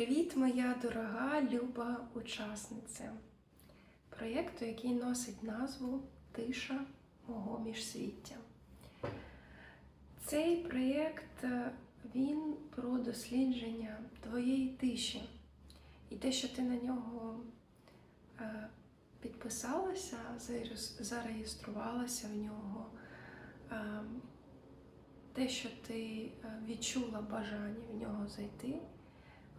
Привіт, моя дорога люба учасниця проєкту, який носить назву Тиша мого міжсвіття. Цей проєкт е, він про дослідження твоєї тиші. І те, що ти на нього е, підписалася, зареєструвалася в нього, е, те, що ти відчула бажання в нього зайти,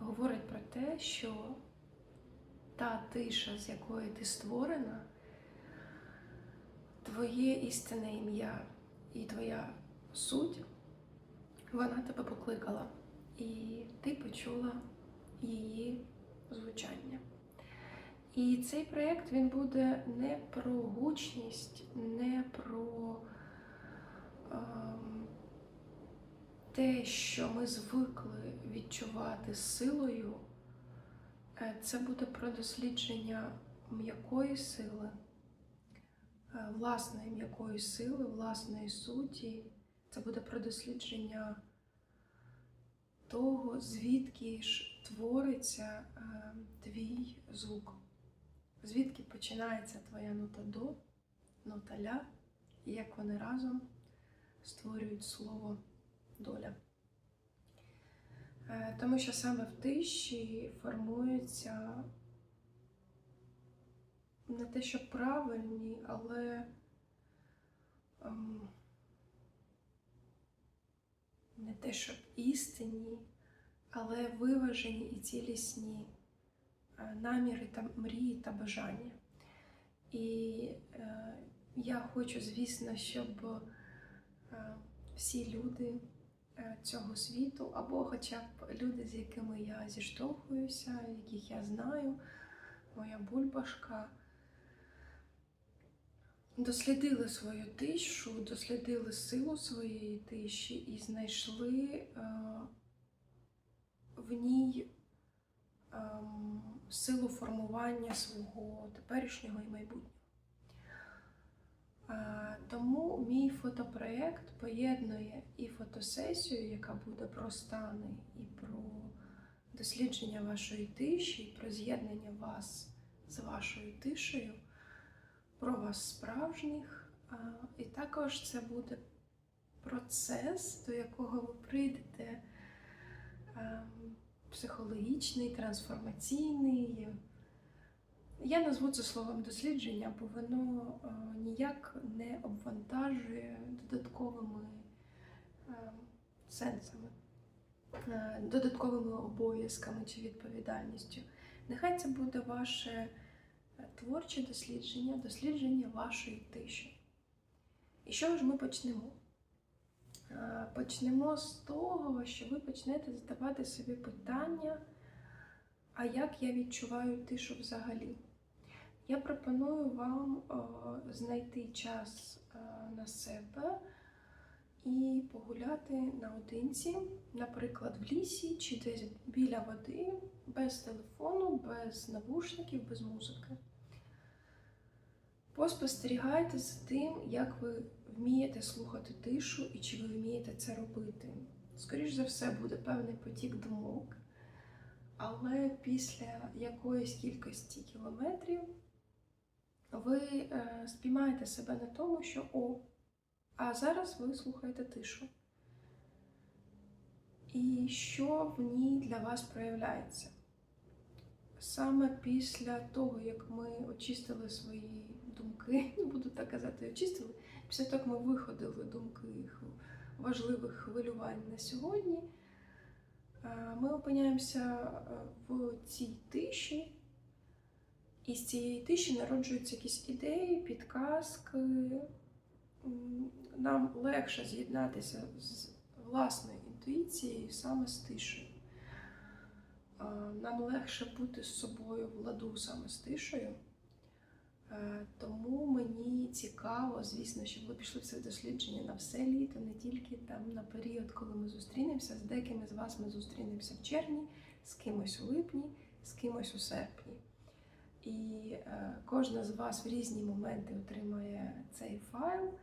говорить про те, що та тиша, з якої ти створена, твоє істинне ім'я і твоя суть, вона тебе покликала. І ти почула її звучання. І цей проєкт він буде не про гучність, не про ем, те, що ми звикли відчувати силою. Е, Це буде про дослідження м'якої сили, е, власної м'якої сили, власної суті. Це буде про дослідження того, звідки ж твориться е, твій звук, звідки починається твоя нота до, нота ля, і як вони разом створюють слово доля. Е, Тому що саме в тиші формуються не те, що правильні, але ем, не те, щоб істинні, але виважені і цілісні е, наміри та мрії та бажання. І е, я хочу, звісно, щоб всі люди цього світу, або хоча б люди, з якими я зіштовхуюся, яких я знаю, моя бульбашка, дослідили свою тишу, дослідили силу своєї тиші і знайшли е, в ній ем, силу формування свого теперішнього і майбутнього. Тому мій фотопроєкт поєднує і фотосесію, яка буде про стани, і про дослідження вашої тиші, і про з'єднання вас з вашою тишею, про вас справжніх. І також це буде процес, до якого ви прийдете ем, психологічний, трансформаційний. Я назву це словом дослідження, бо воно е, ніяк не обвантажує додатковими е, сенсами, е, додатковими обов'язками чи відповідальністю. Нехай це буде ваше творче дослідження, дослідження вашої тиші. І що ж ми почнемо? Почнемо з того, що ви почнете задавати собі питання, а як я відчуваю тишу взагалі? Я пропоную вам е, знайти час е, на себе і погуляти наодинці, наприклад, в лісі чи десь біля води, без телефону, без навушників, без музики. Поспостерігайте за тим, як ви вмієте слухати тишу і чи ви вмієте це робити. Скоріше за все, буде певний потік думок, але після якоїсь кількості кілометрів ви е, спіймаєте себе на тому, що о, а зараз ви слухаєте тишу. І що в ній для вас проявляється? Саме після того, як ми очистили свої думки, буду так казати, очистили, після того, як ми виходили думки важливих хвилювань на сьогодні, е, ми опиняємося е, в цій тиші, і з цієї тиші народжуються якісь ідеї, підказки. Нам легше з'єднатися з власною інтуїцією саме з тишею. Нам легше бути з собою в ладу саме з тишею. Е, Тому мені цікаво, звісно, щоб ви пішли в це дослідження на все літо, не тільки там на період, коли ми зустрінемося. З деякими з вас ми зустрінемося в червні, з кимось у липні, з кимось у серпні. І е, кожна з вас в різні моменти отримає цей файл,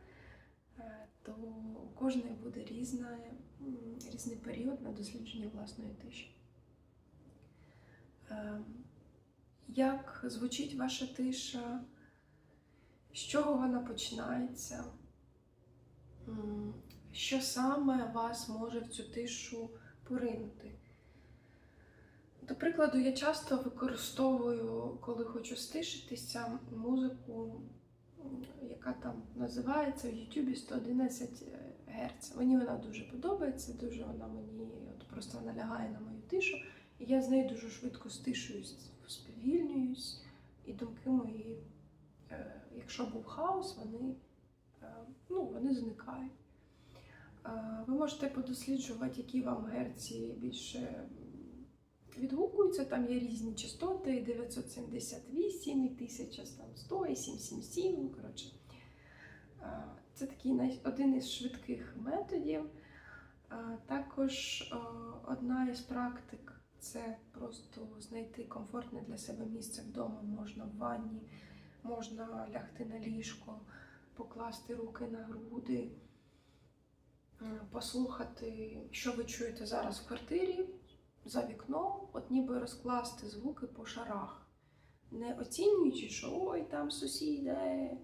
е, то у кожної буде різна, різний період на дослідження власної тиші. Ем, Як звучить ваша тиша? З чого вона починається? Що саме вас може в цю тишу поринути? До прикладу, я часто використовую, коли хочу стишитися, музику, яка там називається в Ютубі 111 Гц. Мені вона дуже подобається, дуже вона мені от просто налягає на мою тишу. І я з нею дуже швидко стишуюсь, сповільнююсь, і думки мої, е, якщо був хаос, вони, е, ну, вони зникають. Е, Ви можете подосліджувати, які вам герці більше відгукуються. Там є різні частоти: 978, і 1100, і 777. Ну, коротше. Це такий один із швидких методів. Також одна із практик це просто знайти комфортне для себе місце вдома. Можна в ванні, можна лягти на ліжко, покласти руки на груди, послухати, що ви чуєте зараз в квартирі за вікном, от ніби розкласти звуки по шарах, не оцінюючи, що ой, там сусіди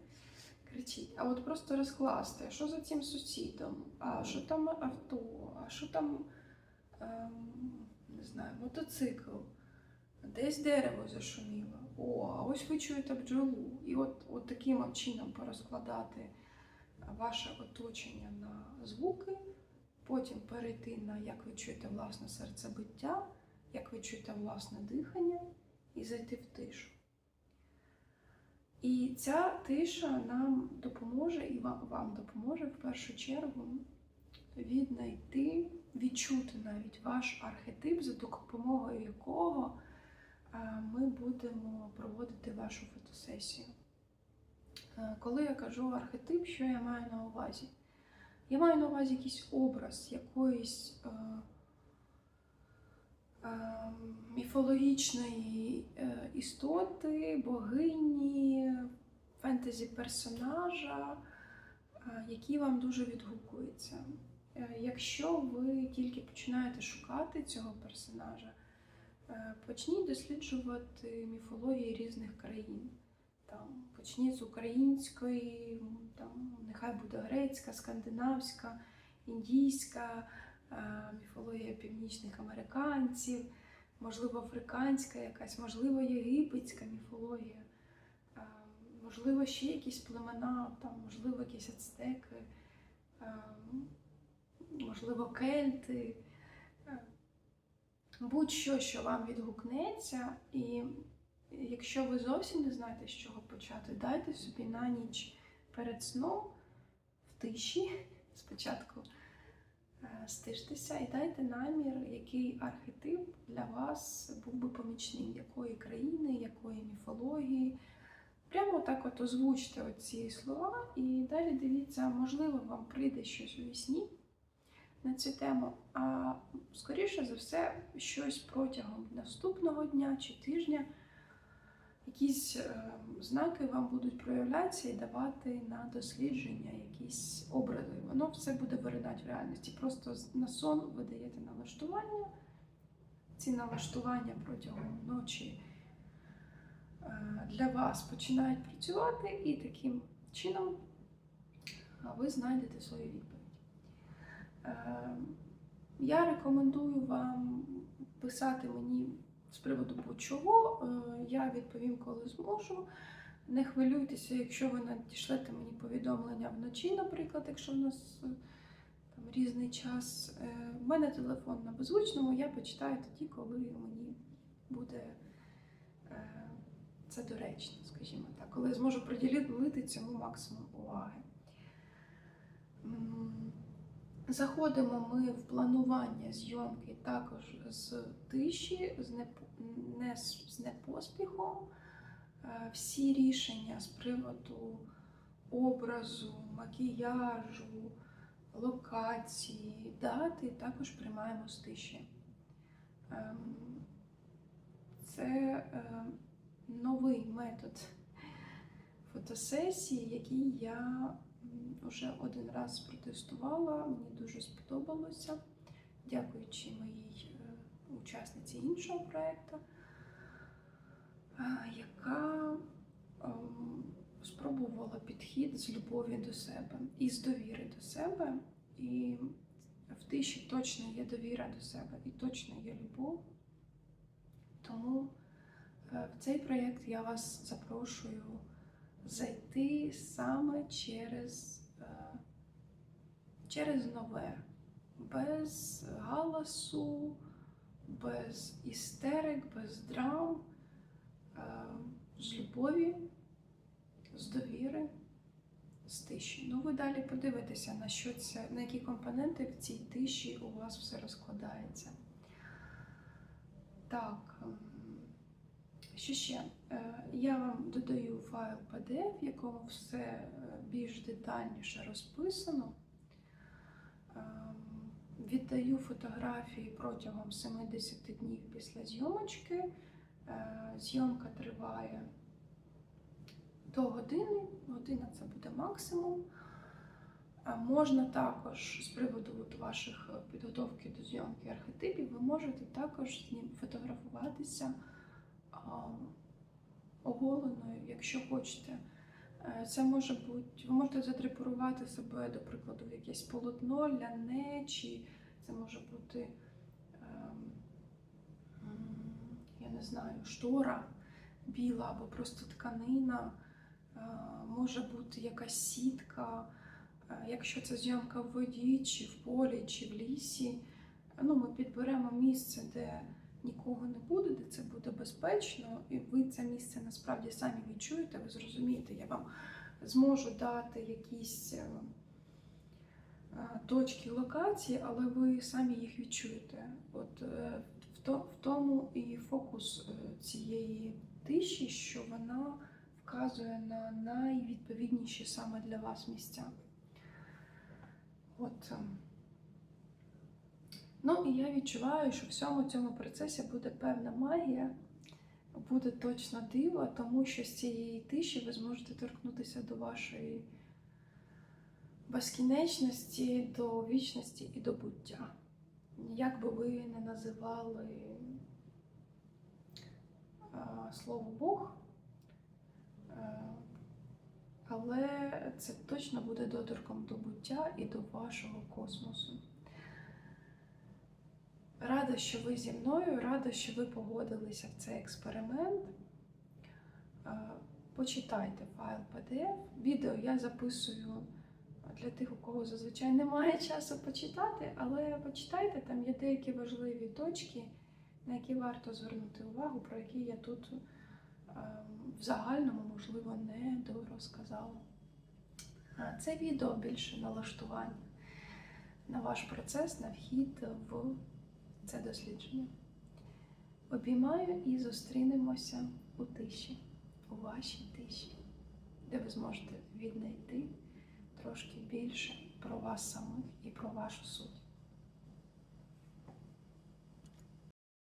кричить, а от просто розкласти, що за цим сусідом, а що там авто, а що там ем, не знаю, мотоцикл, десь дерево зашуміло. О, а ось ви чуєте бджолу. І от, от таким чином порозкладати ваше оточення на звуки, потім перейти на як ви чуєте власне серцебиття, як ви чуєте власне дихання, і зайти в тишу. І ця тиша нам допоможе і вам, вам допоможе в першу чергу віднайти, відчути навіть ваш архетип, за допомогою якого ми будемо проводити вашу фотосесію. Е, Коли я кажу архетип, що я маю на увазі? Я маю на увазі якийсь образ якоїсь е, е, міфологічної е, істоти, богині, фентезі персонажа, е, який вам дуже відгукується. Е, Якщо ви тільки починаєте шукати цього персонажа, е, почніть досліджувати міфології різних країн. Почніть з української, там, нехай буде грецька, скандинавська, індійська, е, міфологія північних американців, можливо, африканська якась, можливо, єгипетська міфологія, е, можливо, ще якісь племена, там, можливо, якісь ацтеки, е, можливо, кельти. Будь-що, що вам відгукнеться, і якщо ви зовсім не знаєте, з чого почати, дайте собі на ніч перед сном в тиші спочатку е, стиштеся і дайте намір, який архетип для вас був би помічним, якої країни, якої міфології. Прямо так от озвучте оці слова і далі дивіться, можливо, вам прийде щось у вісні на цю тему. А скоріше за все, щось протягом наступного дня чи тижня, якісь е, знаки вам будуть проявлятися і давати на дослідження якісь образи. Воно все буде виринати в реальності. Просто на сон ви даєте налаштування. Ці налаштування протягом ночі е, для вас починають працювати, і таким чином ви знайдете свою відповідь. Е, Я рекомендую вам писати мені з приводу будь-чого. Е, Я відповім, коли зможу. Не хвилюйтеся, якщо ви надішлете мені повідомлення вночі, наприклад, якщо в нас е, там різний час. Е, В мене телефон на беззвучному, я почитаю тоді, коли мені буде е, це доречно, скажімо так, коли я зможу приділити цьому максимум уваги. Заходимо ми в планування зйомки також з тиші, з не, не з непоспіхом. Е, Всі рішення з приводу образу, макіяжу, локації, дати також приймаємо з тиші. Ем, Це е, новий метод фотосесії, який я вже один раз протестувала. Мені дуже сподобалося, дякуючи моїй е, учасниці іншого проєкту. е, яка ем, спробувала підхід з любові до себе і з довіри до себе. І в тиші точно є довіра до себе і точно є любов. Тому е, в цей проєкт я вас запрошую зайти саме через, е, через нове, без галасу, без істерик, без драм, е, з любові, з довіри, з тиші. Ну, ви далі подивитеся, на що це, на які компоненти в цій тиші у вас все розкладається. Так. Що ще? Е, Я вам додаю файл PDF, в якому все е, більш детальніше розписано. Ем, Віддаю фотографії протягом 70 днів після зйомочки. Е, Зйомка триває до години, година це буде максимум. Можна також з приводу ваших е, підготовки до зйомки архетипів, ви можете також з ним фотографуватися оголеною, якщо хочете. Е, Це може бути, ви можете задрепарувати себе, до прикладу, в якесь полотно, ляне, чи це може бути, ем, я не знаю, штора біла або просто тканина, Е, може бути якась сітка. Е, Якщо це зйомка в воді, чи в полі, чи в лісі, ну, ми підберемо місце, де нікого не буде, де це буде безпечно, і ви це місце насправді самі відчуєте, ви зрозумієте, я вам зможу дати якісь е, е, точки локації, але ви самі їх відчуєте. От е, в то- в тому і фокус цієї тиші, що вона вказує на найвідповідніші саме для вас місця. От. Е, Ну і я відчуваю, що в всьому цьому процесі буде певна магія, буде точно диво, тому що з цієї тиші ви зможете торкнутися до вашої безкінечності, до вічності і до буття. Як би ви не називали а, слово Бог, е, але це точно буде доторком до буття і до вашого космосу. Рада, що ви зі мною, рада, що ви погодилися в цей експеримент. Почитайте файл PDF. Відео я записую для тих, у кого зазвичай немає часу почитати, але почитайте, там є деякі важливі точки, на які варто звернути увагу, про які я тут в загальному, можливо, не дорозказала. Це відео більше налаштування на ваш процес, на вхід в це дослідження. Обіймаю і зустрінемося у тиші, у вашій тиші, де ви зможете віднайти трошки більше про вас самих і про вашу суть.